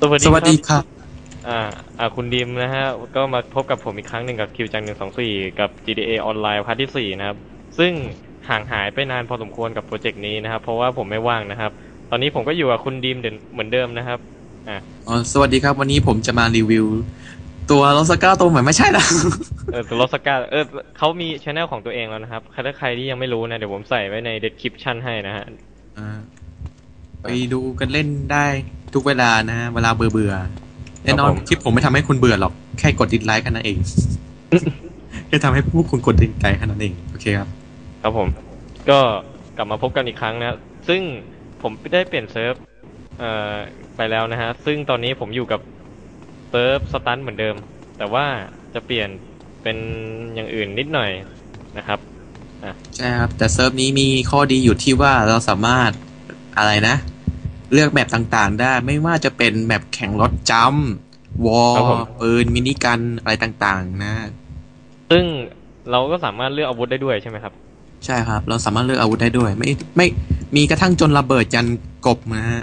สวัสดีสวัสดีครับครับ อ่าอ่าคุณดิมนะฮะ ก็มาพบกับผมอีกครั้งหนึ่งกับคิวจังหนึ่งสองสี่กับ GTA ออนไลน์พาร์ทที่สี่นะครับ ซึ่งห่างหายไปนานพอสมควรกับโปรเจกต์นี้นะครับ เพราะว่าผมไม่ว่างนะครับ ตอนนี้ผมก็อยู่กับคุณดิมเดิมเหมือนเดิมนะครับ อ่าอ๋อสวัสดีครับ วันนี้ผมจะมารีวิว ตัวรสก้าตัวใหม่ไม่ใช่นะเออตัวรสกาเออเขามีช anel ของตัวเองแล้วนะครับใครถ้าใครที่ยังไม่รู้นะ เดี๋ยวผมใส่ไว้ใน description ให้นะฮะอ่าไปดูกันเล่นได้ ทุกเวลานะฮะเวลาเบื่อเบื่อๆแน่นอนครับผมคลิปผมไม่ทำให้คุณเบื่อหรอก แค่กดดิสไลค์กันนั่นเองแค่ทำให้พวกคุณกดดิสไลค์แค่นั้นเอง โอเคครับ ครับผม ก็กลับมาพบกันอีกครั้งนะ ซึ่งผมได้เปลี่ยนเซิร์ฟเอ่อไปแล้วนะฮะ ซึ่งตอนนี้ผมอยู่กับเซิร์ฟสตันเหมือนเดิม แต่ว่าจะเปลี่ยนเป็นอย่างอื่นนิดหน่อยนะครับใช่ครับ แต่เซิร์ฟนี้มีข้อดีอยู่ที่ว่าเราสามารถอะไรนะ เลือกแบบต่างๆ ได้ไม่ว่าจะเป็นแบบแข่งรถจัมป์วอลครับผมปืนมินิกันอะไรต่างๆ นะ ซึ่งเราก็สามารถเลือกอาวุธได้ด้วยใช่ไหมครับ ใช่ครับ เราสามารถเลือกอาวุธได้ด้วย ไม่ไม่มีกระทั่งจนระเบิดยันกบนะฮะ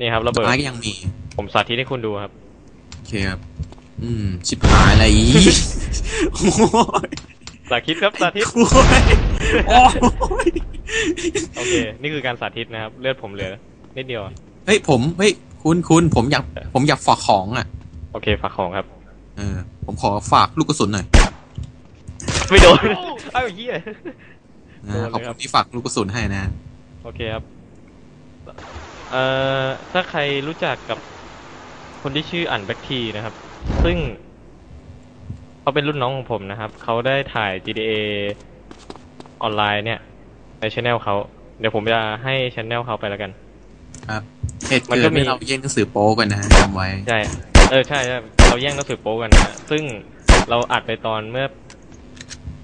นี่ครับระเบิดไม้ก็ยังมี ผมสาธิตให้คุณดูครับโอเคครับ อืมชิบหายอะไรอีกโอ้ยสาธิตครับสาธิตโอ้ยโอ้ยโอเค นี่คือการสาธิตนะครับ เลือดผมเหลือนิดเดียว เฮ้ยผมเฮ้ยคุณคุณผมอยากผมอยากฝากของอะ โอเคฝากของครับ เออ ผมขอฝากลูกกระสุนหน่อยไม่โดนเอ้าเหี้ยนะโดนเลยขอบครัคุบณที่ฝากลูกกระสุนให้นะโอเคครับ เอ่อถ้าใครรู้จักกับคนที่ชื่ออันแบ็กทีนะครับ ซึ่งเขาเป็นรุ่นน้องของผมนะครับ เขาได้ถ่าย GTA ออนไลน์เนี่ย ในช anel เขา เดี๋ยวผมจะให้ช anel เขาไปแล้วกัน ครับ เหตุมันเกิก็ดมี เมื่อเราแย่งหนังสือโป๊กันนะฮะจำไว้ ใช่ เออใช่ใช่เราแย่งหนังสือโป๊กันนะฮะซึ่งเราอัดไปตอนเมื่อ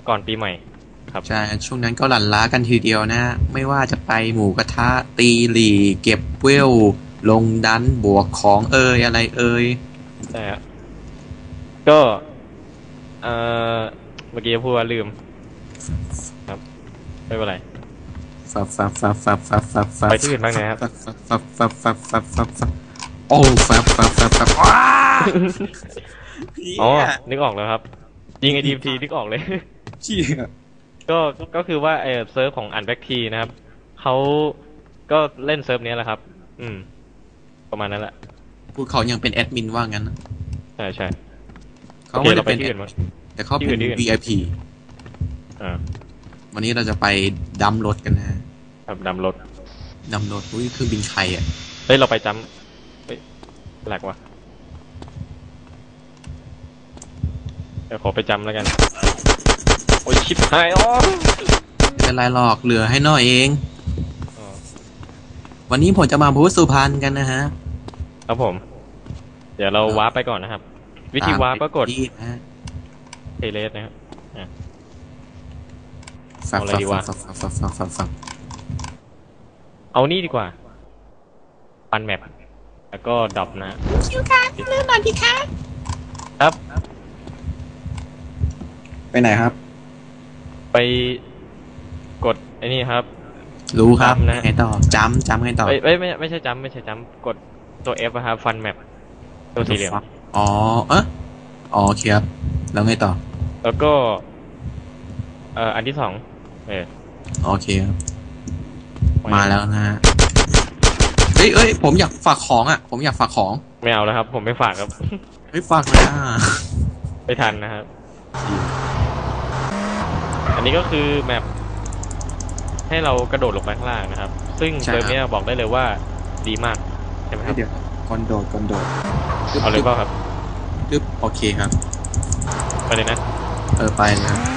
ก่อนปีใหม่ ครับ ใช่ ช่วงนั้นก็หลั่นล้ากันทีเดียวนะ ไม่ว่าจะไปหมูกระทะตีหลีเก็บเวล ลงดันบวกของเอ่ยอะไรเอ่ยใช่ครับก็เอ่อเมื่อกี้จะพูดว่าลืม ครับ ไม่เป็นไร ฟับฟับฟับฟับฟับฟับฟับไปที่อื่นบ้างนะครับฟับฟับฟับฟับฟับฟับฟับโอ้ฟับฟับฟับฟับว้าอ๋อ นึกออกแล้วครับ ยิงไอดีมทีนึกออกเลย เชี่ยก็ก็คือว่าไอเซิร์ฟของอันแบ็กทีนะครับเขาก็เล่นเซิร์ฟเนี้ยแหละครับ อืม ประมาณนั้นแหละพูดเขายังเป็นแอดมินว่างั้นนะใช่ใช่เขาไม่ได้โอครเป็นที่อื่นมั้งแต่เขาที่เป็อื่นนที่อื่น VIP อ่า วันนี้เราจะไปดัมรถกันนะฮะครับดำรถดัมรถอุ้ยเครื่องบินใครอะเฮ้ยเราไปจำเฮ้ยแหลกวะเดี๋ยวขอไปจำแล้วกัน โอ้ยชิบหายอ๋อไม่เป็นไรหรอกเหลือให้น้อยเอง อ๋อวันนี้ผมจะมาพูดสุพรรณกันนะฮะ ครับผม เดี๋ยวเราวาร์ปไปก่อนนะครับ วิธีวาร์ปก็กดตมที่นะฮะ เทเลสนะครับ ฟับเอาอะไรฟับดีวะฟับฟับฟับฟับฟับฟับเอานี่ดีกว่า ปันแมปแล้วก็ดรอปนะคิวคะเริ่มหน่อยดีคะครับ ไปไหนครับ ไปกดไอ้นี่ครับ รู้ครับจำนะไงต่อจำจำไงต่อเอ้ยเอ้ยไม่ไม่ใช่จำไม่ใช่จำกดตัว F อะครับฟันแมปตัวสีเหลืองอ๋อเอะอ๋อโอเคครับ แล้วไงต่อ แล้วก็ เอ่ออันที่สอง เออโอเคครับมาแล้วนะฮะเอ้ยเอ้ยผมอยากฝากของอะ ผมอยากฝากของไม่เอาแล้วครับ ผมไม่ฝากครับ เฮ้ยฝากหนะไม่ทันนะครับ อันนี้ก็คือแมปให้เรากระโดดลงไปข้างล่างนะครับ ซึ่งเซิร์ฟเนี้ยบอกได้เลยว่าดีมากใช่ไหมครับเดี๋ยวกอนโดดกอนโดดเอาเลยเปล่าครับจึ๊บโอเคครับ ไปเลยนะ เออไปนะครับ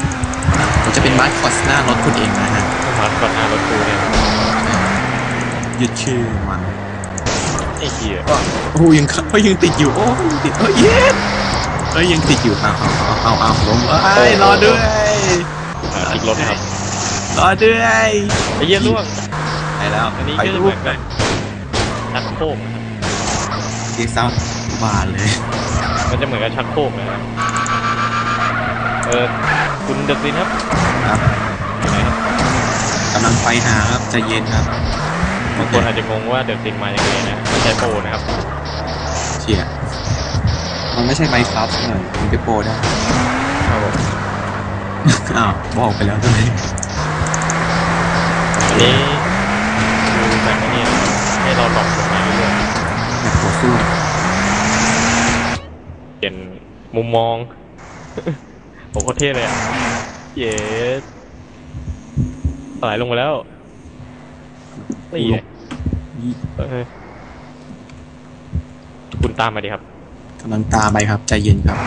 ผมจะเป็นมาร์คอสหน้ารถคุณเองนะฮะมาก่อนหน้ารถกูเนี่ยยึดชื่อมันไอ้เหี้ยโอ้ยังเฮ้ยยังติดอยู่โอ้ยังติดเฮ้ยเย้เฮ้ยยังติดอยู่เอาเอาเอาเอาเอาลงเอ้ยรอด้วยอ่าพลิกรถนะครับรอด้วยไอ้เหี้ยล่วงไปแล้วอันนี้ไปก็จะรูเหมืปอนกับชักโครกนะครับที่ซ้ำบานเลย มันจะเหมือนกับชักโครกนะครับ เออคุณเดอะซินครับครับอยู่ไหนครับกำลังไปหาครับใจเย็นครับบางคนอาจจะงงว่าเดอะซินมายังไงนะไม่ใช่โปรนะครับเชี่ยใช่ไมค์ครับหน่อยถึงจะโปรได้ครับผมอ้าวบอกไปแล้วทำไมอันนี้คือแบบนี้ให้เราหลอกลงมาเรื่อยแบบหัวสู้ๆเปลี่ยนมุมมอง ผมโคตรเท่เลยอะ เย้สลายลงมาแล้ว นี่ไงเฮ้ยคุณตามมาดิครับกำลังตามไปครับ ใจเย็นครับ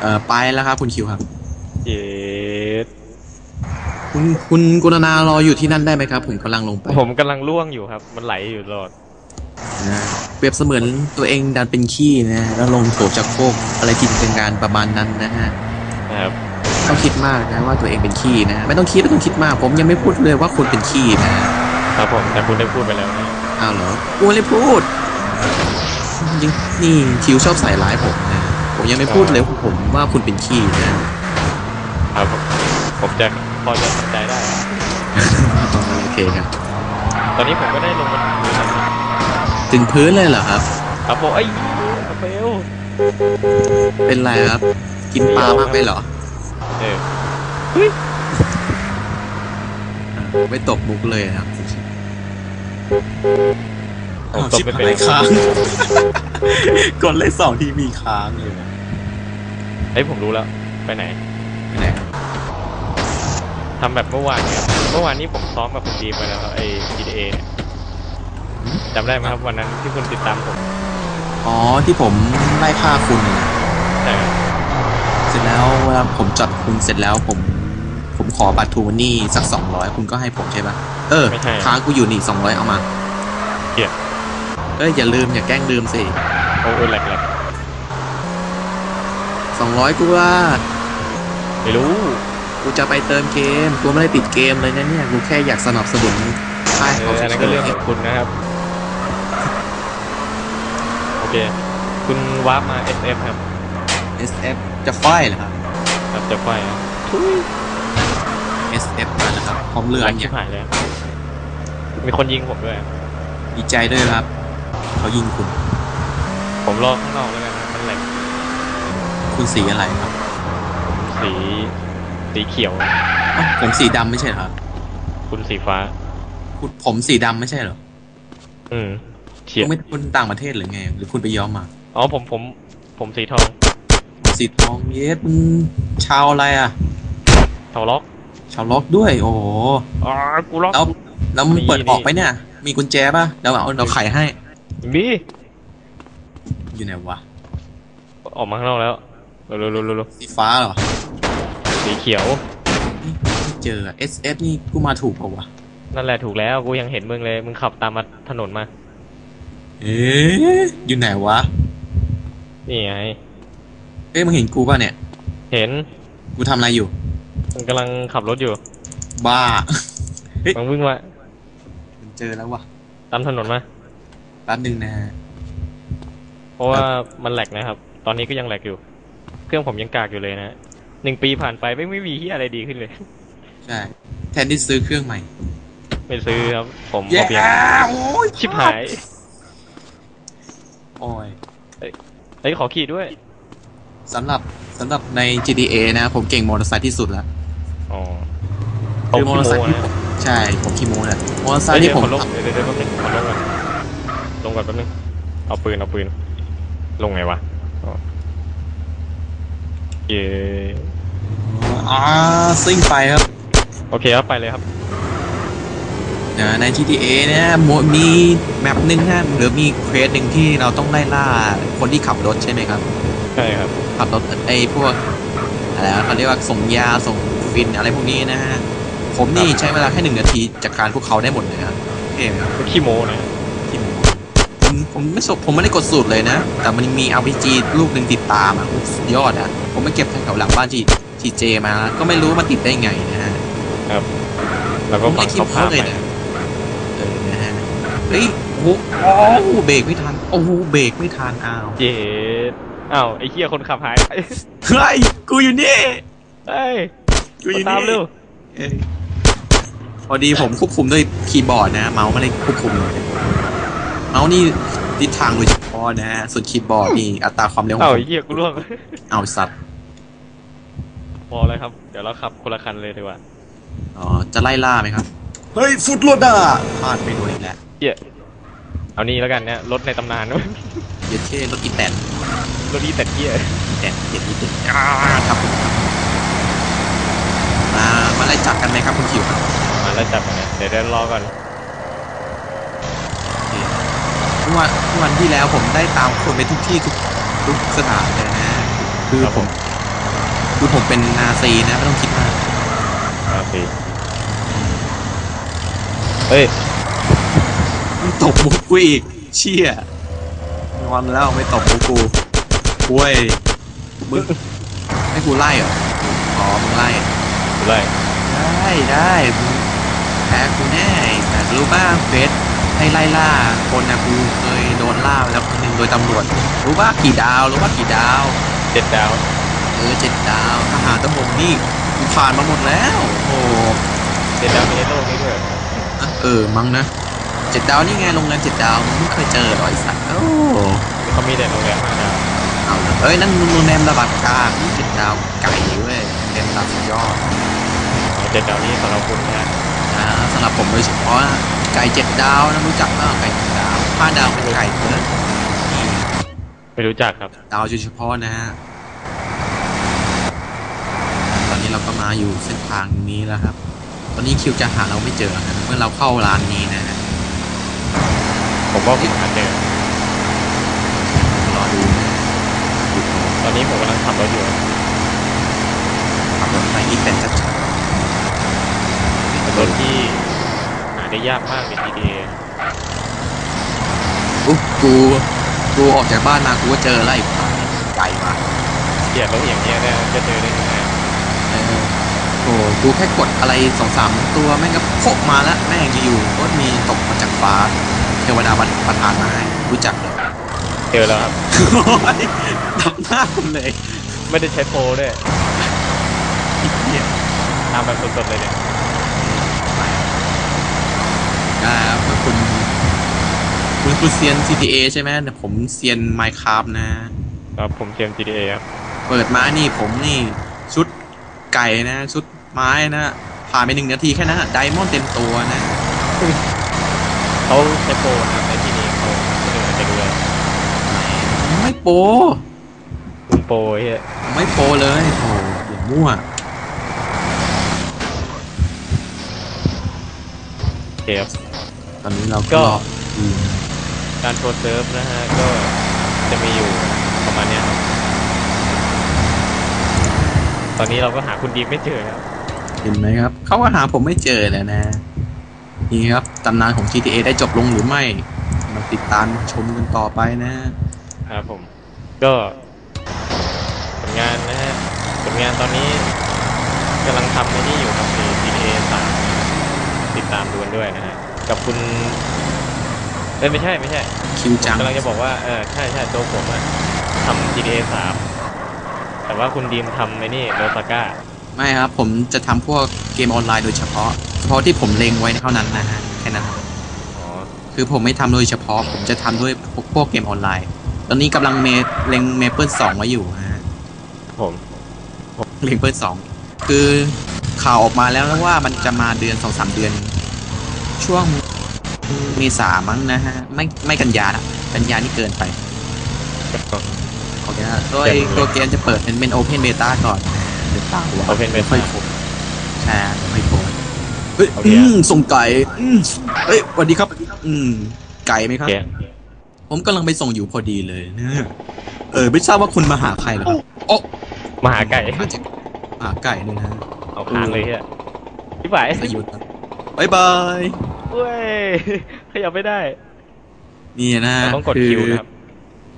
เอ่อไปแล้วครับ คุณคิวครับ เย้คุณคุณกุณนารออยู่ที่นั่นได้ไหมครับ ผมกำลังลงไปผมกำลังล่วงอยู่ครับ มันไหลอยู่ตลอดนะเปรียบเสมือนตัวเองดันเป็นขี้นะแล้วลงโถจากโคกอะไรจินตนาการประมาณนั้นนะฮะนะครับ ต้องคิดมากนะว่าตัวเองเป็นขี้นะ ไม่ต้องคิดไม่ต้องคิดมาก ผมยังไม่พูดเลยว่าคุณเป็นขี้นะครับผมแต่คุณได้พูดไปแล้วนะอ้าวเหรอกูไม่ได้พูดจริงนี่คิวชอบใส่ร้ายผมนะผมยังไม่พูดเลยว่าผมว่าคุณเป็นขี้นะครับผมผมจะพอจะเข้าใจได้ครับโอเคครับตอนนี้ผมก็ได้ลงมาถึงพื้นแล้วนะถึงพื้นเลยเหรอครับครับผมไอ้ยเฟลเป็นไรครับ กินปลามากไปเหรอ เออไม่ตบมุกเลยนะครับผมตบไปเป็นอ้าวชิบหายค้างกดเลขสองทีมีค้างเลยนะเฮ้ยผมรู้แล้ว ไปไหนไม่ได้ครับทำแบบเมื่อวานเนี่ยครับเมื่อวานนี้ผมซ้อมกับคุณดีมไปแล้วครับไอ้ GTA เนี่ยจำได้ไหมครับวันนั้นที่คุณติดตามผม อ๋อที่ผมไล่ฆ่าคุณน่ะนะใช่ครับเสร็จ แล้วเวลาผมจัดคุณเสร็จแล้วผม ผมขอบัตรทูมันนี่สักสองร้อยคุณก็ให้ผมใช่ปะเออไม่ใช่ ค้างกูอยู่นี่สองร้อยเอามาเกลียดเอ้ยอย่าลืมอย่าแกล้งลืมสิโอ้ยแหลกแหลกสองร้อยกูว่า ไม่รู้ กูจะไปเติมเกม กูไม่ได้ติดเกมเลยนะเนี่ย กูแค่อยากสนับสนุนค่ายเอเขาออันนั้นก็เรื่องของคุณนะครับ โอเค คุณวาร์ปมา SF ครับเอสเอฟ จะไฟเหรอครับครับจะไฟครับ SF มาแล้วครับพร้อมเรือแหลอกย่างชิเงี้บยหายเลยมีคนยิงผมด้วย ดีใจด้วยครับ เขายิงคุณ ผมรอข้างนอกแล้วกันนะมันแหลกคุณสีอะไรครับสีสีเขียว อ้าวผมสีดำไม่ใช่เหรอครับคุณสีฟ้า คุณผมสีดำไม่ใช่เหรออืมเฉียคุดณไม่คุณต่างประเทศหรือไง หรือคุณไปย้อมมา อ๋อผมผมผมสีทอง สีทองเยสมึงชาวอะไรอะทองล็อกชาวล็อกด้วย โอ้โหอ๋อกูล็อก แล้วแล้วมึงนี่เปิดออกนี่ไปเนี่ย มีกุญแจป่ะเดี๋ยวเอาเราไขให้ มี อยู่ไหนวะออกมาข้างนอกแล้วเร็วเร็วเร็วเร็วเร็วสีฟ้าเหรอสีเขียว ไม่เจอ SF นี่กูมาถูกเปล่าวะนั่นแหละถูกแล้ว กูยังเห็นมึงเลย มึงขับตามมาถนนมา เอ๊ะอยู่ไหนวะ นี่ไงเอ้ยมึงเห็นกูป่ะเนี่ย เห็นกูทำอะไรอยู่มึงกำลังขับรถอยู่บ้ามึงวิ่งมาเจอแล้ววะตามถนนมาแป๊บนึงนะฮะ เพราะว่ามันแหลกนะครับ ตอนนี้ก็ยังแหลกอยู่ เครื่องผมยังกากอยู่เลยนะหนึ่งปีผ่านไปไม่ไม่มีที่อะไรดีขึ้นเลย ใช่ แทนที่ซื้อเครื่องใหม่ ไม่ซื้อครับ ผมแย่เอาเพียงโอ้ยชิบหายโอ้ยเฮ้ยขอขี่ด้วย สำหรับสำหรับใน GTA นะ ผมเก่งมอเตอร์ไซค์ที่สุดแล้วอ๋อคือมอเตอร์ไซค์ขี้ที่โม้ผมนะใช่ผมขี้โม้แหละมอเตอร์ไซเฮ้ยค์เดี๋ที่ยวผมขอลงขับเดี๋ยวเดี๋ยวแป๊บนึงขอลงก่อนลงก่อนแป๊บนึงเอาปืนเอาปืน ลงไงวะอ๋อเย้อ่าซิ่งไปครับ โอเคครับไปเลยครับนะใน GTA เนี่ยมมีแมปหนึ่งฮะหรือมีเควสหนึ่งที่เราต้องไล่ล่าคนที่ขับรถใช่ไหมครับ ใช่ครับ ขับรถไอ้พวกอะไรวะเขาเรียกว่าส่งยาส่งฟินอะไรพวกนี้นะฮะ ผมนี่ใช้เวลาแค่หนึ่งนาทีจัดการพวกเขาได้หมดเลยครับเท่ไหมครับก็ขี้โม้นะที่ผมผมผมไม่สบผมไม่ได้กดสูตรเลยนะ แต่มันมี RPG ลูกหนึ่งติดตามอะโอ้สุดยอดอะ ผมไปเก็บแถวหลังบ้านจีทีเจมา ก็ไม่รู้มันติดได้ไงนะฮะแล้วก็ผมฟัไม่งคิดเขาพาเขาเลยไปนะเออนะฮะ เฮ้ยโอ้โหโอ้โหเบรกไม่ทัน โอ้โหเบรกไม่ทันอ้าวเย้ อ้าวไอ้เหี้ยคนขับหายเฮ้ยกูอยู่นี่เฮ้ยกูอยู่ตามนี่เร็วเอ้ยพอดีผมควบคุมด้วยคีย์บอร์ดนะ เมาส์ไม่ได้ควบคุมเลยเมาส์นี่ทิศทางโดยเฉพาะนะฮะส่วนคีย์บอร์ดนี่อัตราความเร็วขอเอ้างผมเหี้ยกูร่วงเอาสัตว์พอเลยครับ เดี๋ยวเราขับคนละคันเลยดีกว่าอ๋อจะไล่ล่าไหมครับเฮ้ยฟุตรถอะพลาดไปโดนอีกแล้วเหี้ยเอานี่แล้วกันเนี่ยรถในตำนานด้วยเย็ดเท่รถอีแตน รถนี้แต่เหี้ยอีแตนเย็ดอีแตนอ่าครับผมครับมามาไล่จับกันไหมครับคุณคิวครับมาแล้วจับกันเนี่ยเดี๋ยวเดี๋ยวรอก่อนเมื่อวันเมื่อวันที่แล้วผมได้ตามคนไปทุกที่ทุกทุกสถานเลยนะคือผมคือผมเป็นนาซีนะไม่ต้องคิดมากโอเคเฮ้ยมึงตบมุกกูอีก เชี่ยงอนแล้วไม่ตบมุกกู เว้ยมึงให้กูไล่เหรออ๋อมึงไล่อะไรได้ได้มึงแพ้กูแน่แต่รู้บ้างเฟสให้ไล่ล่า คนนะกูเคยโดนล่ามาแล้วคนหนึ่งโดยตำรวจ รู้ว่ากี่ดาวรู้ว่ากี่ดาว เจ็ดดาว เออเจ็ดดาวทหารตำรวจนี่กูผ่านมาหมดแล้ว โอ้โหเจ็ดดาวมีในโลกนี้ด้วยเออมั้งนะเจ็ดดาวนี่ไงโรงแรมเจ็ดดาวมึงไม่เคยเจอหรอไอสัตว์โอ้เขามีแต่โรงแรมห้าดาว เอาละเอ้ยนั่นโรงแรมระดับกลางนี่เจ็ดดาวไก่เว้ยโรงแรมระดับสุดยอดอ๋อเจ็ดดาวนี้สำหรับคุณนะอ่าสำหรับผมโดยเฉพาะไก่เจ็ดดาวนะรู้จักเปล่าไก่เจ็ดดาวห้าดาวเป็นไก่เนื้อนี่ไม่รู้จักครับ ดาวโดยเฉพาะนะฮะตอนนี้เราก็มาอยู่เส้นทางนี้แล้วครับ ตอนนี้คิวจะหาเราไม่เจอนะเมื่อเราเข้าร้านนี้นะฮะผมว่าผมหาเจอรอดูนะดูก่อน ตอนนี้ผมกำลังขับ รถอยู่ขับรถไปอีกเป็นชัดเป็นรถที่หาได้ยากมากใน GTA ๆอุ๊ยกูกูออกจากบ้านมากูก็เจออะไรไก่มาเกียรรถอย่างเงี้ยเนี่ยจะเจอได้ยังไงเออโอ้กูแค่กดอะไรสองสามตัวแม่งก็โผล่มาแล้วแม่งอยู่ๆก็มีตกมาจากฟ้า เทวดาประทานมาให้รู้จักเลยเจอแล้วครับ ดับหน้าคุณเลย ไม่ได้ใช้โปรด้วยเหี้ยตามแบบสดๆเลยเนี่ยนะครับคุณ คุณคุณเซียน CTA ใช่ไหมแต่ผมเซียน Minecraft นะ ครับผมเกม GTA ครับ เปิดมานี่ผมนี่ ชุดไก่นะ ชุดไม้นะ ผ่านไปหนึ่งนาทีแค่นั้นไดมอนด์เต็มตัวนะเขาใช้โปรนะครับในที่นี้เขาไม่ได้จะดูเลยไม่โปร คุณโปรเฮียไม่โปรเลยโอ้อย่ามั่วโอเคครับ ตอนนี้เราก็ ก็อืมการโปรเซิร์ฟนะฮะ ก็จะมีอยู่ประมาณเนี้ยครับตอนนี้เราก็หาคุณดีมไม่เจอครับ เห็นไหมครับ เขาก็หาผมไม่เจอเลยนะ นี่ครับตำนานของ GTA ได้จบลงหรือไม่ มาติดตามชมกันต่อไปนะครับผม ก็ งานตอนนี้กำลังทำในนี่อยู่ครับใน GTA สามติดตามดูกันด้วยนะฮะ กับคุณเอ้ยไม่ใช่ไม่ใช่คิวจังกำลังจะบอกว่าเออใช่ใช่ตัวผมอะทำ GTA สามแต่ว่าคุณดีมทำในนี่โรซาก้าไม่ครับ ผมจะทำพวกเกมออนไลน์โดยเฉพาะ เฉพาะที่ผมเล็งไว้เท่านั้นนะฮะแค่นั้นอ๋อคือผมไม่ทำโดยเฉพาะ ผมจะทำด้วยพวกพวกเกมออนไลน์ ตอนนี้กำลังเมเล็งเมเปิลสองไว้อยู่ฮะผม เล็งเปิลสองคือข่าวออกมาแล้วนะว่ามันจะมาเดือนสองสามเดือน ช่วงเมษามั้งนะฮะ ไม่ไม่กันยาละกันยานี่เกินไปโอเคฮะโดยตัวเกมจะเปิดเป็นเป็นโอเพนเบต้าก่อนเดี๋ยวตาหัว Open Beta ค่อยโผล่ใช่เดี๋ยวค่อยโผล่เฮ้ยโอเคอือะมส่งไก่อืมเฮ้ยสวัสดีครับ อืม ไก่ไหมคโอรับเคผมกำลังไปส่งอยู่พอดีเลยนะเออ ไม่ทราบว่าคุณมาหาใครเหรอครับโอ้มาหาไก่มาจากหาไก่นี่นะฮะเอาค้างเลยเฮียพี่ฝ่ายสยุทธ์ครับบายบายเว้ยขยับไม่ได้นี่นะฮะเราต้องกดคือคิวนะครับ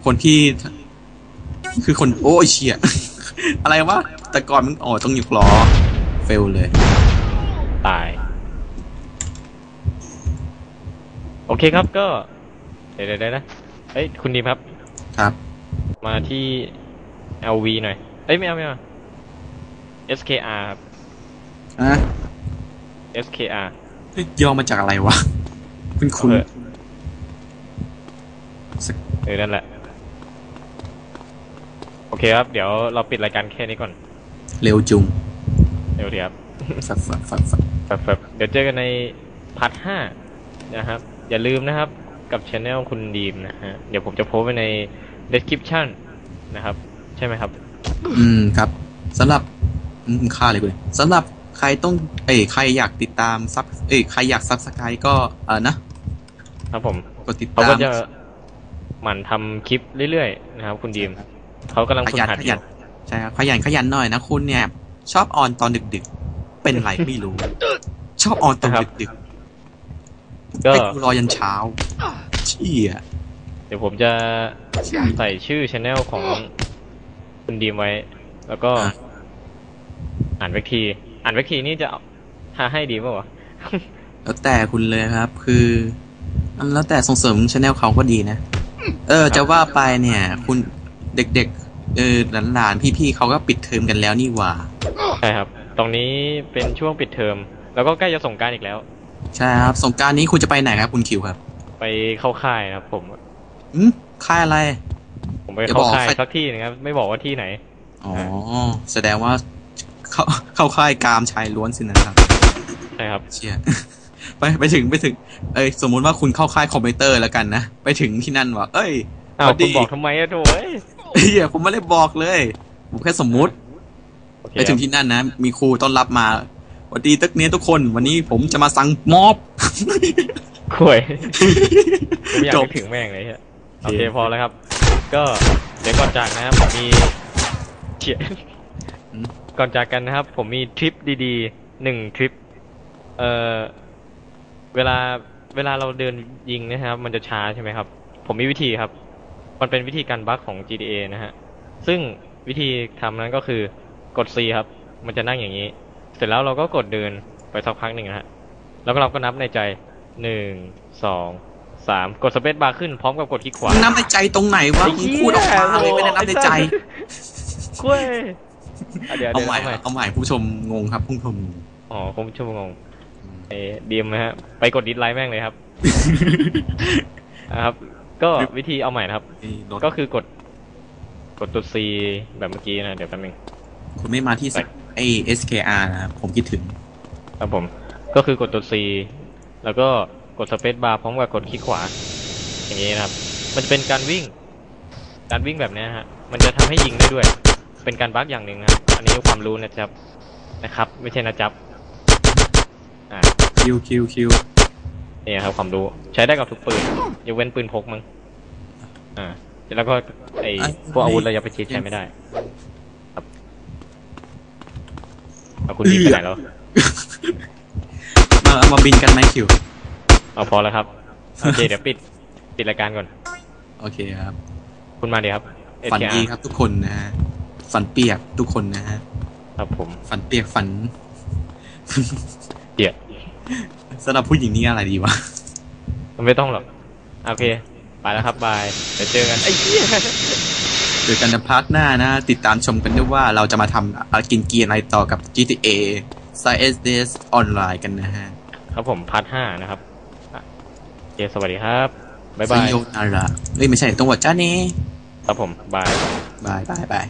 คนที่ คือคนโอ้ยเชี่ยอะไรวะแต่ก่อนมึงอ๋อต้องหยุกล้อเฟลเลย ตาย โอเคครับก็ เดี๋ยวเดี๋ยวเดี๋ยวนะเอ้ยคุณดีมครับ ครับ มาที่ LV หน่อย เอ้ยไม่เอาไม่เอา SKR ครับอะ SKR เฮ้ยย่อมาจากอะไรวะ คุณคุณ เออสเออ นั่นแหละ โอเคครับ เดี๋ยวเราปิดรายการแค่นี้ก่อน เร็วจุงเดี๋ยวเดี๋ยวครับฟักฟักฟักฟักแบบแบบเดี๋ยวเจอกันในพาร์ทห้านะครับ อย่าลืมนะครับ กับช anel คุณดีมนะฮะ เดี๋ยวผมจะโพสต์ไว้ใน description นะครับ ใช่ไหมครับ อืมครับสำหรับ อืมค่าเลยกูเลยสำหรับใครต้องเอ้ยใครอยากติดตามซับเอ้ยใครอยากซับสไครก็เออนะครับผมกดติดเขาตาก็มจะหมั่นทำคลิปเรื่อยๆนะครับ คุณดีมเขากำลังขฝึกยันหัดขอยัยู่นใช่ครับขยันขยันหน่อยนะคุณเนี่ย ชอบออนตอนดึกๆ เป็นไรไม่รู้ ชอบออนตอนดึกๆก็ให้กูรอยันเช้าเชี่ยเดี๋ยวผมจะใส่ชื่อช anel ของคุณดีมไว้ แล้วก็อะ อ่านเวกที อ่านเวกทีนี่จะหาให้ดีป่าวะแล้วแต่คุณเลยครับ คือมันแล้วแต่ส่งเสริมชแนลเขาก็ดีนะ เออ จะว่าไปเนี่ย คุณเด็กๆเออหลานๆพี่ๆเขาก็ปิดเทอมกันแล้วนี่หว่าใช่ครับ ตรงนี้เป็นช่วงปิดเทอม แล้วก็ใกล้จะส่งกรารอีกแล้ว ใช่ครับสงกรารนี้คุณจะไปไหนครับคุณคิวครับ ไปเข้าค่ายนะครับ ผมอืมค่ายอะไร ผมไปอย่าเข้าบอกค่ายใครสักที่นะครับ ไม่บอกว่าที่ไหนอ๋อแสดงว่า เข้าเข้าค่ายกามชายล้วนสินะครับใช่ครับเชียไปไปถึงไปถึง เอ้ยสมมุติว่าคุณเข้าค่ายคอมพิวเตอร์แล้วกันนะ ไปถึงที่นั่นว่าเอ้ยอ้าวสวัสดีคุณบอกทำไมอะโถ่เอ้ยเฮียผมไม่ได้บอกเลย ผมแค่สมมุติโอเคไปถึงที่นั่นนะ มีครูต้อนรับมาสวัสดีตึกเนี้ยทุกคน วันนี้ผมจะมาสั่งม็อบข่วยผมอยากจบนึกถึงแม่งเลยฮะโอเคพอแล้วครับ ก็เดี๋ยวก่อนจากนะครับผมมีเขียนอืม ก่อนจากกันนะครับ ผมมีทริปดีๆหนึ่งทริป เอ่อ เวลาเวลาเราเดินยิงนะครับ มันจะช้าใช่ไหมครับ ผมมีวิธีครับ มันเป็นวิธีการบั๊กของ GTA นะฮะ ซึ่งวิธีทำนั้นก็คือกด C ครับ มันจะนั่งอย่างนี้ เสร็จแล้วเราก็กดเดินไปสักพักหนึ่งนะฮะ แล้วก็เราก็นับในใจหนึ่งสองสามกดสเปซบาร์ขึ้นพร้อมกับกดคลิกขวา มึงนับในใจตรงไหนวะไอ้มึเหี้งยพูดออกมาเลยไม่ได้นับในใจ กล้วยอะ เดี๋ยวเอาเดี๋ยวใหม่เอาใหม่เอาใหม่ผู้ชมงงครับผู้ชมงงอ๋อผมชั่วโมงงเอดีมนะฮะไปกดดิสไลค์แม่งเลยครับนะครับ ก็วิธีเอาใหม่นะครับไอ้รถก็คือกด กดตัว C แบบเมื่อกี้นะ เดี๋ยวแป๊บนึงคุณไม่มาที่สักไอ้ SKR นะครับผมคิดถึง ครับผม ก็คือกดตัว C แล้วก็กดสเปซบาร์พร้อมกับกดคลิกขวา อย่างนี้นะครับ มันจะเป็นการวิ่ง การวิ่งแบบเนี้ยฮะ มันจะทำให้ยิงได้ด้วย เป็นการบั๊กอย่างหนึ่งนะครับ อันนี้ความรู้นะครับนะครับ ไม่ใช่นะจับอ่าคิวคิวคิวนี่ครับความรู้ใช้ได้กับทุกปืนยกเว้นปืนพกมั้งอ่าแล้วก็ไอพวกอาวุธระยะประชิดใช้ไม่ได้ ครับเอาคุณดีไปไหนแล้วมามาบินกันไหมคิวเอาพอแล้วครับโอเคเดี๋ยวปิดปิดรายการก่อน โอเคครับ คุณมาดีครับฝัน SKR ดีครับทุกคนนะฮะ ฝันเปียกทุกคนนะฮะ ครับผม ฝันเปียกฝันเดี๋ยวสำหรับผู้หญิงนี่อะไรดีวะ มันไม่ต้องหรอก โอเค ไปแล้วครับบายเดี๋ยวเจอกันไอ้เหี้ยเจอกันในพาร์ทหน้านะ ติดตามชมกันด้วยว่าเราจะมาทำอะไรกินเกียร์อะไรต่อกับ GTA CSDS ออนไลน์กันนะฮะ ครับผมพาร์ทห้านะครับอะโอเคสวัสดีครับ บ๊ายสบายยนาระเอ้ยไม่ใช่ต้องว่าจ้าเน่ครับผม บาย บายบายบาย